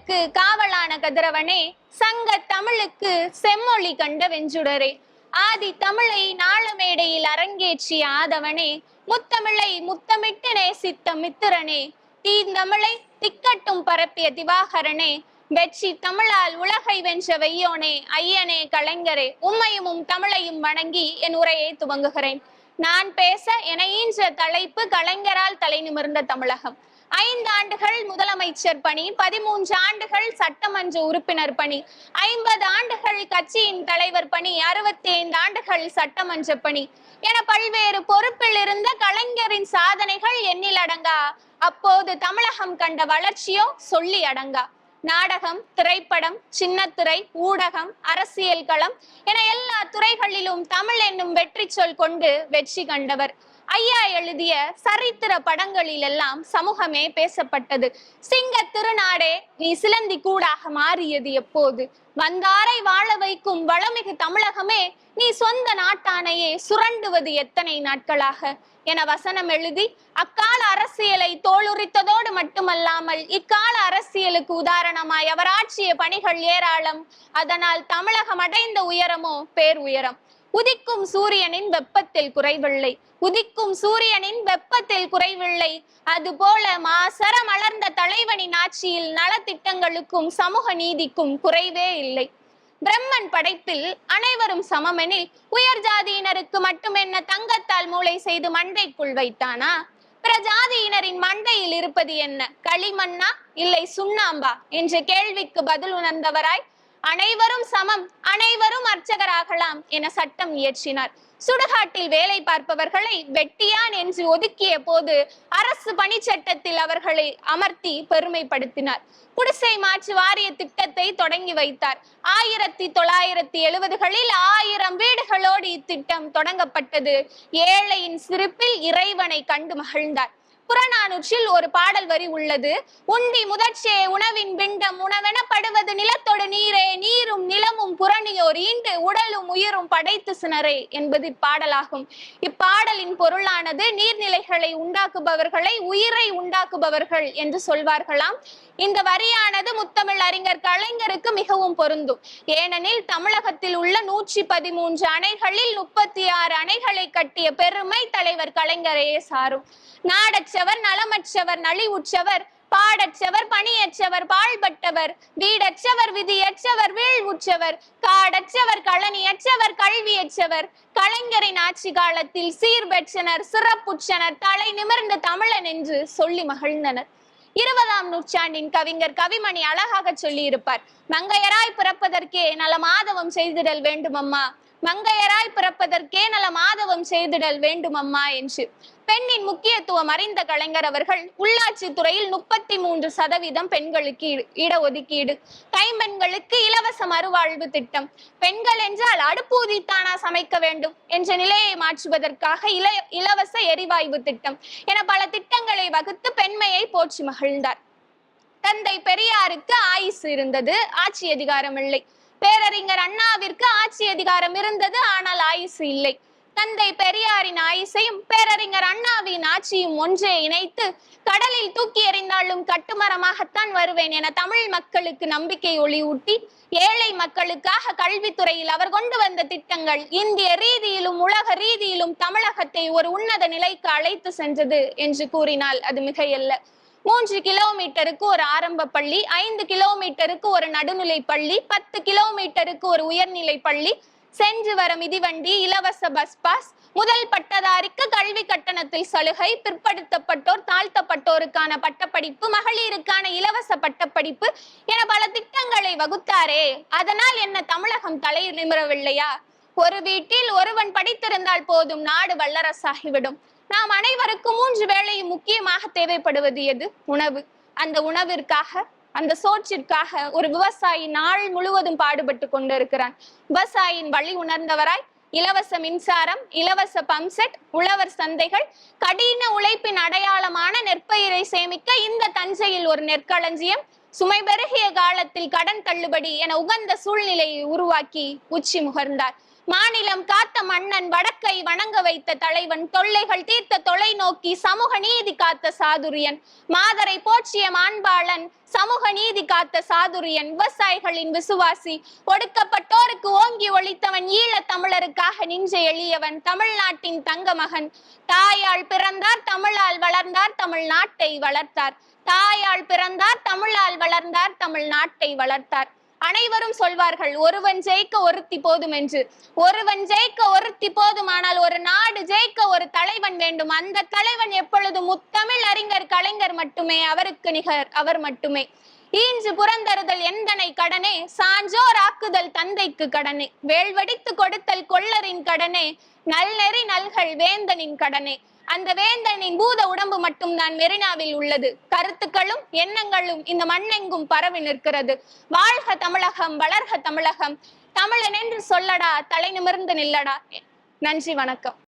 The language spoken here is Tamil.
காவலான கதிரவனே சங்க தமிழுக்கு செம்மொழி கண்ட வெஞ்சுடரே. ஆதி தமிழை நாளமேடையில் அரங்கேற்றிய ஆதவனே முத்தமிழை முத்தமிட்டு நேசித்த மித்திரனே. தீந்தமிழை திக்கட்டும் பரப்பிய திவாகரனே வெற்றி தமிழால் உலகை வென்ற வெய்யோனே ஐயனே கலைஞரே. உம்மையும் உம் தமிழையும் வணங்கி என் உரையை துவங்குகிறேன். நான் பேச என ஈன்ற தலைப்பு கலைஞரால் தலை நிமிர்ந்த தமிழகம். ஐந்து ஆண்டுகள் முதலமைச்சர் பணி பதிமூன்று ஆண்டுகள் சட்டமன்ற உறுப்பினர் பணி ஐம்பது ஆண்டுகள் கட்சியின் தலைவர் பணி அறுபத்தி ஐந்து ஆண்டுகள் சட்டமன்ற பணி என பல்வேறு பொறுப்பில் இருந்த கலைஞரின் சாதனைகள் எண்ணில் அடங்கா. அப்போது தமிழகம் கண்ட வளர்ச்சியோ சொல்லி அடங்கா. நாடகம் திரைப்படம் சின்னத்துறை ஊடகம் அரசியல் களம் என எல்லா துறைகளிலும் தமிழ் என்னும் வெற்றி சொல் கொண்டு வெற்றி கண்டவர். ஐயா எழுதிய சரித்திர படங்களில் எல்லாம் சமூகமே பேசப்பட்டது. சிங்க திருநாடே நீ சிலந்தி கூடாக மாறியது எப்போது? வந்தாரை வாழ வைக்கும் வளமிகு தமிழகமே நீ சொந்த நாட்டானையே சுரண்டுவது எத்தனை நாட்களாக? என வசனம் எழுதி அக்கால அரசியலை தோலுரித்ததோடு மட்டுமல்லாமல் இக்கால அரசியலுக்கு உதாரணமாய் அவர் பணிகள் ஏராளம். அதனால் தமிழகம் அடைந்த உயரமோ பேர் உயரம். உதிக்கும் சூரியனின் வெப்பத்தில் குறைவில்லை. உதிக்கும் சூரியனின் வெப்பத்தில் குறைவில்லை. அதுபோல மாசர மலர்ந்த தலைவனின் ஆட்சியில் நலத்திட்டங்களுக்கும் சமூக நீதிக்கும் குறைவே இல்லை. பிரம்மன் படைப்பில் அனைவரும் சமமெனில் உயர் ஜாதியினருக்கு மட்டுமென்ன தங்கத்தால் மூளை செய்து மண்டைக்குள் வைத்தானா? பிரஜாதியினரின் மண்டையில் இருப்பது என்ன? களிமண்ணா? இல்லை சுண்ணாம்பா? என்ற கேள்விக்கு பதில் உணர்ந்தவராய் அனைவரும் சமம் அனைவரும் அர்ச்சகராகலாம் என சட்டம் இயற்றினார். சுடுகாட்டில் வேலை பார்ப்பவர்களை வெட்டியான் என்று ஒதுக்கிய போது அரசு பணிச்சட்டத்தில் அவர்களை அமர்த்தி பெருமைப்படுத்தினார். குடிசை மாற்று வாரிய திட்டத்தை தொடங்கி வைத்தார். ஆயிரத்தி தொள்ளாயிரத்தி எழுபதுகளில் ஆயிரம் வீடுகளோடு இத்திட்டம் தொடங்கப்பட்டது. ஏழையின் சிரிப்பில் இறைவனை கண்டு மகிழ்ந்தார். புறநானூற்றில் ஒரு பாடல் வரி உள்ளது. உண்டி முதற்சே உணவின் பிண்டம் மீண்டு உடலும் உயிரும் படைத்து சினரே என்பது இப்பாடலாகும். இப்பாடலின் பொருளானது நீர்நிலைகளை உண்டாக்குபவர்களை உயிரை உண்டாக்குபவர்கள் என்று சொல்வார்களாம். இந்த வரியானது முத்தமிழ் அறிஞர் கலைஞருக்கு மிகவும் பொருந்தும். ஏனெனில் தமிழகத்தில் உள்ள நூற்றி பதிமூன்று அணைகளில் முப்பத்தி ஆறு அணைகளை கட்டிய பெருமை தலைவர் கலைஞரையே சாரும். நாடற்றவர் நலமற்றவர் நலிவுற்றவர் பாடற்றவர் பணியற்றவர் பாழ்பட்டவர் வீடற்றவர் விதியற்றவர் வீழ்வுற்றவர் காடற்றவர் களனியற்றவர் கல்வியற்றவர் கலைஞரின் ஆட்சி காலத்தில் சீர்பெற்றனர் சிறப்புற்றனர் தலை நிமிர்ந்த தமிழன் என்று சொல்லி மகிழ்ந்தனர். இருபதாம் நூற்றாண்டின் கவிஞர் கவிமணி அழகாக சொல்லி இருப்பார் மங்கையராய் பிறப்பதற்கே நல மாதவம் செய்திடல் வேண்டுமம்மா மங்கையராய் பிறப்பதற்கே நல மாதவம் செய்திடல் வேண்டுமம்மா என்று. பெண்ணின் முக்கியத்துவம் அறிந்த கலைஞர் அவர்கள் உள்ளாட்சி துறையில் முப்பத்தி மூன்று சதவீதம் பெண்களுக்கு இட- இடஒதுக்கீடு கைம்பெண்களுக்கு இலவச மறுவாழ்வு திட்டம் பெண்கள் என்றால் அடுப்பூதித்தானா சமைக்க வேண்டும் என்ற நிலையை மாற்றுவதற்காக இல இலவச எரிவாயு திட்டம் என பல திட்டங்களை வகுத்து பெண்மையை போற்றி மகிழ்ந்தார். தந்தை பெரியாருக்கு ஆயுசு இருந்தது ஆட்சி அதிகாரம் இல்லை பேரறிஞர் அண்ணாவிற்கு ஆட்சி அதிகாரம் இருந்தது ஆனால் ஆயுசு இல்லை. தந்தை பெரியாரின் ஆயுசையும் பேரறிஞர் அண்ணாவின் ஆட்சியும் ஒன்றே இணைத்து கடலில் தூக்கி எறிந்தாலும் கட்டுமரமாகத்தான் வருவேன் என தமிழ் மக்களுக்கு நம்பிக்கை ஒளியூட்டி ஏழை மக்களுக்காக கல்வித்துறையில் அவர் கொண்டு வந்த திட்டங்கள் இந்திய ரீதியிலும் உலக ரீதியிலும் தமிழகத்தை ஒரு உன்னத நிலைக்கு அழைத்து சென்றது என்று கூறினால் அது மிகையல்ல. மூன்று கிலோமீட்டருக்கு ஒரு ஆரம்ப பள்ளி ஐந்து கிலோமீட்டருக்கு ஒரு நடுநிலை பள்ளி பத்து கிலோமீட்டருக்கு ஒரு உயர்நிலை பள்ளி சென்று வர மிதிவண்டி இலவச பஸ் பாஸ் முதல் பட்டதாரிக்கு கல்வி கட்டணத்தில் சலுகை பிற்படுத்தப்பட்டோர் தாழ்த்தப்பட்டோருக்கான பட்டப்படிப்பு மகளிருக்கான இலவச பட்டப்படிப்பு என பல திட்டங்களை வகுத்தாரே. அதனால் என்ன தமிழகம் தலை நிமிரவில்லையா ஒரு வீட்டில் ஒருவன் படித்திருந்தால் போதும் நாடு வல்லரசாகிவிடும். நாம் அனைவருக்கும் மூன்று வேளையும் முக்கியமாக தேவைப்படுவது எது? உணவு. அந்த உணவிற்காக அந்த சோற்றிற்காக ஒரு விவசாயி நாள் முழுவதும் பாடுபட்டு கொண்டிருக்கிறான். விவசாயியின் வழி உணர்ந்தவராய் இலவச மின்சாரம் இலவச பம்செட் உழவர் சந்தைகள் கடின உழைப்பின் அடையாளமான நெற்பயிரை சேமிக்க இந்த தஞ்சையில் ஒரு நெற்களஞ்சியம் சுமை பெருகிய காலத்தில் கடன் தள்ளுபடி என உகந்த சூழ்நிலையை உருவாக்கி உச்சி முகர்ந்தார். மாநிலம் காத்த மன்னன் வடக்கை வணங்க வைத்த தலைவன் தொல்லைகள் தீர்த்த தொலைநோக்கி சமூக நீதி காத்த சாதுரியன். மாதரை போற்றிய மாண்பாளன் சமூக நீதி காத்த சாதுரியன். விவசாயிகளின் விசுவாசி ஒடுக்கப்பட்டோருக்கு ஓங்கி ஒழித்தவன் ஈழ தமிழருக்காக நின்ற எளியவன் தமிழ்நாட்டின் தங்க மகன் தாயால் பிறந்தார் தமிழால் வளர்ந்தார் தமிழ் நாட்டை வளர்த்தார். தாயால் பிறந்தார் தமிழால் வளர்ந்தார் தமிழ் நாட்டை வளர்த்தார். அனைவரும் சொல்வார்கள் ஒருவன் ஜெயிக்க ஒருத்தி போதும் என்று. ஒருவன் ஜெயிக்க ஒருத்தி போதுமானால் ஒரு நாடு ஜெயிக்க ஒரு தலைவன் வேண்டும். அந்த தலைவன் எப்பொழுது முத்தமிழ் அறிஞர் கலைஞர் மட்டுமே அவருக்கு நிகர் அவர் மட்டுமே. ஈஞ்சு புறந்தருதல் எந்தனை கடனே? சான்றோர் ஆக்குதல் தந்தைக்கு கடனே. வேல்வடித்து கொடுத்தல் கொள்ளரின் கடனே. நல்நெறி நல்கள் வேந்தனின் கடனே. அந்த வேந்தனின் பூத உடம்பு மட்டும்தான் மெரினாவில் உள்ளது. கருத்துக்களும் எண்ணங்களும் இந்த மண்ணெங்கும் பரவி நிற்கிறது. வாழ்க தமிழகம் வளர்க தமிழகம். தமிழன் என்று சொல்லடா தலை நிமிர்ந்து நில்லடா. நன்றி வணக்கம்.